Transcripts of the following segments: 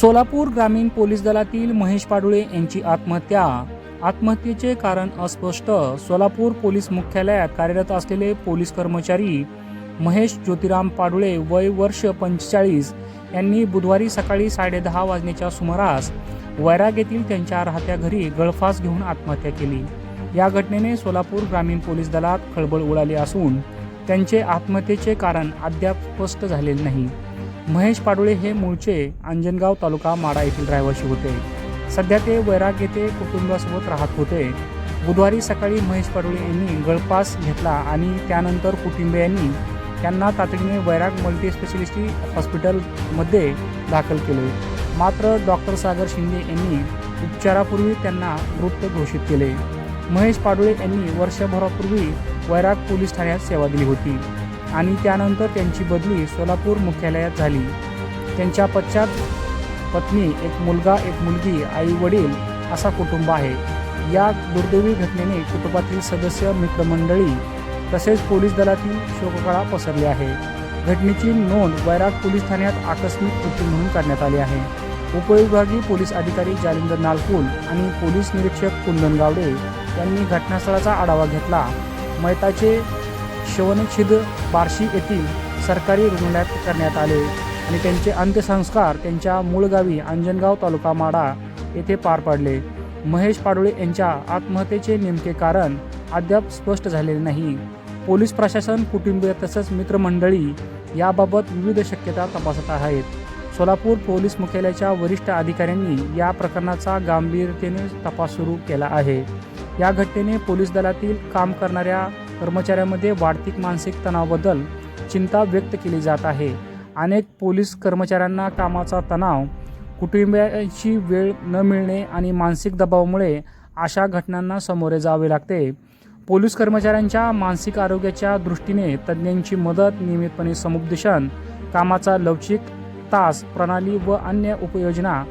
सोलापूर ग्रामीण पोलीस दलातील महेश पाडुळे यांची आत्महत्या. आत्महत्येचे कारण अस्पष्ट. सोलापूर पोलीस मुख्यालयात कार्यरत असलेले पोलीस कर्मचारी महेश ज्योतिराम पाडुळे वय वर्ष पंचेचाळीस यांनी बुधवारी सकाळी साडेदहा वाजण्याच्या सुमारास वैराग येथील त्यांच्या राहत्या घरी गळफास घेऊन आत्महत्या केली. या घटनेने सोलापूर ग्रामीण पोलीस दलात खळबळ उडाली असून त्यांचे आत्महत्येचे कारण अद्याप स्पष्ट झालेले नाही. महेश पाडुळे हे मूळचे अंजनगाव तालुका माडा येथील रहिवासी होते. सध्या ते वैराग येथे कुटुंबासोबत राहत होते. बुधवारी सकाळी महेश पाडुळे यांनी गळपास घेतला आणि त्यानंतर कुटुंबियांनी त्यांना तातडीने वैराग मल्टी स्पेशलिस्टी हॉस्पिटलमध्ये दाखल केले. मात्र डॉक्टर सागर शिंदे यांनी उपचारापूर्वी त्यांना मृत घोषित केले. महेश पाडुळे यांनी वर्षभरापूर्वी वैराग पोलीस ठाण्यात सेवा दिली होती. आणि त्यानंतर त्यांची बदली सोलापूर मुख्यालयात झाली. त्यांच्या पश्चात पत्नी एक मुलगा एक मुलगी आई वडील असा कुटुंब आहे. या दुर्दैवी घटनेने कुटुंबातील सदस्य मित्रमंडळी तसेच पोलीस दलातील शोककळा पसरली आहे. घटनेची नोंद वैराग पोलीस ठाण्यात आकस्मिक कृती म्हणून करण्यात आली आहे. उपविभागीय पोलीस अधिकारी जालिंदर नालकुल आणि पोलीस निरीक्षक कुंदन गावडे यांनी घटनास्थळाचा आढावा घेतला. मैताचे शवनछिद बार्शी येथील सरकारी रुग्णालयात करण्यात आले आणि त्यांचे अंत्यसंस्कार त्यांच्या मूळ गावी अंजनगाव तालुका माडा येथे पार पडले. महेश पाडुळे यांच्या आत्महत्येचे नेमके कारण अद्याप स्पष्ट झालेले नाही. पोलीस प्रशासन कुटुंबीय तसंच मित्रमंडळी याबाबत विविध शक्यता तपासत आहेत. सोलापूर पोलीस मुख्यालयाच्या वरिष्ठ अधिकाऱ्यांनी या प्रकरणाचा गांभीर्यतेने तपास सुरू केला आहे. या घटनेने पोलीस दलातील काम करणाऱ्या कर्मचाऱ्यांमध्ये वाढतीक मानसिक तणावाबद्दल चिंता व्यक्त केली जात आहे. अनेक पोलीस कर्मचाऱ्यांना कामाचा तणाव कुटुंबियांची वेळ न मिळणे आणि मानसिक दबावामुळे अशा घटनांना सामोरे जावे लागते. पोलीस कर्मचाऱ्यांच्या मानसिक आरोग्याच्या दृष्टीने तज्ज्ञांची मदत नियमितपणे समुपदेशन कामाचा लवचिक तास प्रणाली व अन्य उपयोजना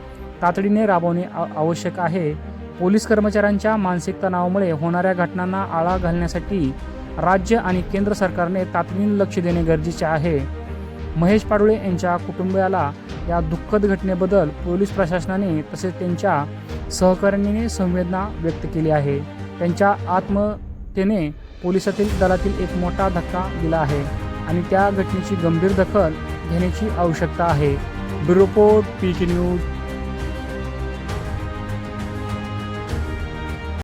तातडीने राबवणे आवश्यक आहे. पोलीस कर्मचाऱ्यांच्या मानसिक तणावामुळे होणाऱ्या घटनांना आळा घालण्यासाठी राज्य आणि केंद्र सरकारने तातडीने लक्ष देणे गरजेचे आहे. महेश पाडुळे यांच्या कुटुंबियाला या दुःखद घटनेबद्दल पोलीस प्रशासनाने तसेच त्यांच्या सहकाऱ्यांनी संवेदना व्यक्त केली आहे. त्यांच्या आत्महत्येने पोलिसातील दलातील एक मोठा धक्का दिला आहे आणि त्या घटनेची गंभीर दखल घेण्याची आवश्यकता आहे. Bureau report P K news.